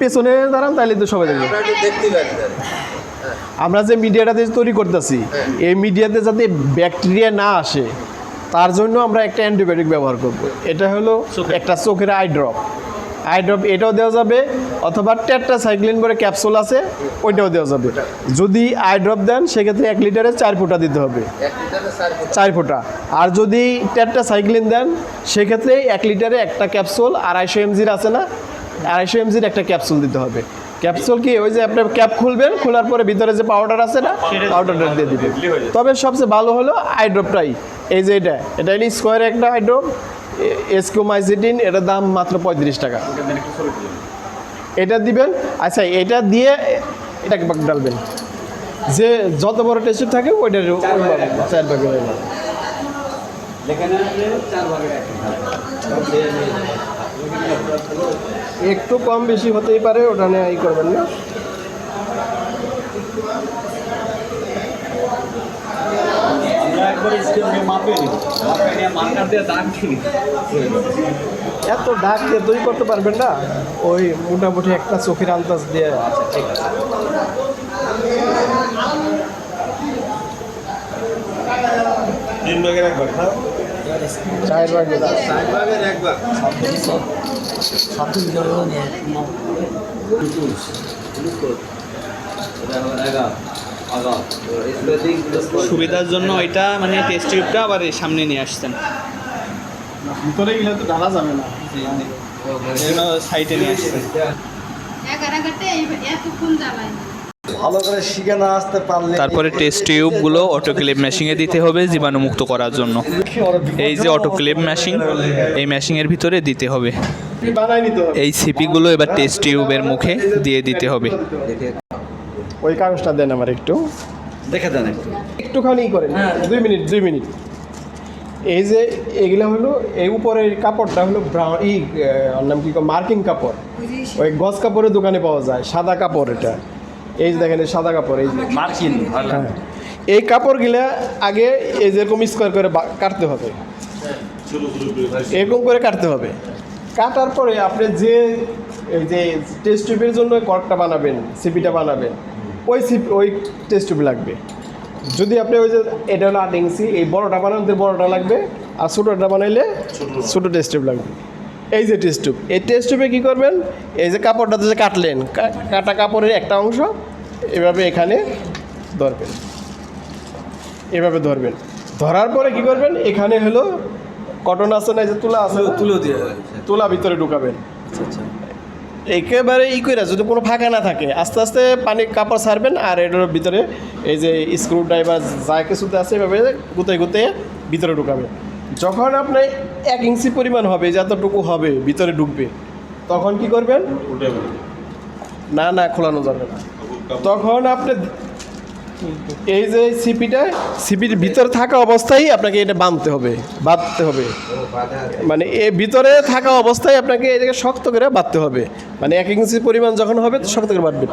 পেছনে দাঁড়ান তাহলে তো সবাই দেখবে। আমরা যে মিডিয়াটা যে তৈরি করতেছি এই মিডিয়াতে যাতে ব্যাকটেরিয়া না আসে তার জন্য আমরা একটা অ্যান্টিবায়োটিক ব্যবহার করব। এটা হলো একটা চোখের আই ড্রপ আই ড্রপ এটাও দেওয়া যাবে অথবা টেট্টা সাইক্লিন করে ক্যাপসুল আছে ওইটাও দেওয়া যাবে। যদি আই ড্রপ দেন সেক্ষেত্রে এক লিটারে চার ফুটা দিতে হবে। চার ফুট। চার ফোঁটা। আর যদি টেট্টা সাইক্লিন দেন সেক্ষেত্রে এক লিটারে একটা ক্যাপসুল আড়াইশো এমজির আছে না আড়াইশো এমজির একটা ক্যাপসুল দিতে হবে। ক্যাপসুল কি? ওই যে আপনি ক্যাপ খুলবেন খোলার পরে ভিতরে যে পাউডার আছে না পাউডারটা দিয়ে দিবেন। তবে সবচেয়ে ভালো হলো আইড্রপটাই এই যে এটা এটা হলো স্কোয়ার একটা আইড্রপ এসকোমাইসিটিন এটার দাম মাত্র পঁয়ত্রিশ টাকা। এটা দিবেন আচ্ছা এটা দিয়ে এটাকে ডালবেন যে যত বড় টেস্ট থাকে ওইটার চার ভাগে। একটু কম বেশি হতেই পারে ওটা নিয়ে ই করবেন না। দিই এত ডাক দিয়ে তৈরি করতে পারবেন না? ওই মোটামুটি একটা চোখের আন্দাজ দিয়ে ঠিক আছে। তিন ভাগের একবার চায়ের ভাগ সুবিধার জন্য ওইটা মানে টেস্ট টিউবটা আবার সামনে নিয়ে আসছেন। ভিতরে গেলে তো ঢালা যাবে না। সাইডে নিয়ে আসছেন। এতক্ষণ ভালো করে শিখে না আসতে পারলে তারপরে টেস্ট টিউবগুলো অটোক্লেভ মেশিনে দিতে হবে জীবাণুমুক্ত করার জন্য। এই যে অটোক্লেভ মেশিন এই মেশিনের ভিতরে দিতে হবে। বানাই নিতে হবে এই সিপিগুলো এবার টেস্ট টিউবের মুখে দিয়ে দিতে হবে। ওই কাগজটা দেন আমার একটু। দেখে দেন একটু। একটুখানি করেন। দুই মিনিট দুই মিনিট। এই যে এগুলো হলো এই উপরের কাপড়টা হলো ব্রাউন ই নাম কি মার্কিং কাপড়। ওই গজ কাপড়ের দোকানে পাওয়া যায় সাদা কাপড় এটা। এই যে দেখেন সাদা কাপড় এই যে। মার্কিন হ্যাঁ। এই কাপড়গুলা আগে এই যেরকম স্কোয়ার করে কাটতে হবে। এরকম করে কাটতে হবে। কাটার পরে আপনি যে এই যে টেস্ট টিউবের জন্য কর্কটা বানাবেন সিপিটা বানাবেন ওই সিপি ওই টেস্ট টিউব লাগবে। যদি আপনি ওই যে এটা হলো আট ইঞ্চি এই বড়টা বানাতে বড়টা লাগবে আর ছোটোটা বানাইলে ছোটো। টেস্ট টিউব লাগবে। এই যে টেস্ট টিউব এই টেস্ট টিউবে কী করবেন? এই যে কাপড়টাতে যে কাটলেন কাটা কাপড়ের একটা অংশ এভাবে এখানে ধরবেন। এভাবে ধরবেন। ধরার পরে কি করবেন? এখানে হলো কটন আছে না যে তুলা আছে তুলো দিয়ে তুলা ভিতরে ঢুকাবেন। একেবারে ই করে যদি কোনো ফাঁকা না থাকে আস্তে আস্তে পানি কাপড় ছাড়বেন আর এটার ভিতরে এই যে স্ক্রু ড্রাইভার যা কিছুতে আছে এভাবে গুতে গুতে ভিতরে ঢুকাবেন। যখন আপনার এক ইঞ্চি পরিমাণ হবে যতটুকু হবে ভিতরে ঢুকবে তখন কি করবেন? না না খোলানো যাবে না। তখন আপনি এই যে সিপিটা সিপির ভিতরে থাকা অবস্থায় আপনাকে এটা বাঁধতে হবে বাঁধতে হবে। মানে এ ভিতরে থাকা অবস্থায় আপনাকে এটাকে শক্ত করে বাঁধতে হবে। মানে এক ইঞ্চি পরিমাণ যখন হবে তো শক্ত করে বাঁধবেন।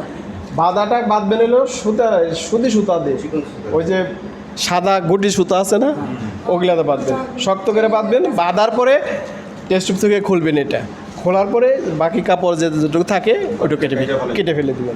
বাঁধাটা বাঁধবেন হলো সুতা সুতি সুতা দিয়ে। ওই যে সাদা গুটি সুতা আছে না ওগুলাতে বাঁধবেন। শক্ত করে বাঁধবেন। বাঁধার পরে টেস্ট থেকে খুলবেন এটা। খোলার পরে বাকি কাপড় যে যেটুকু থাকে ওইটুকু কেটে ফেলে- কেটে ফেলে দেবেন।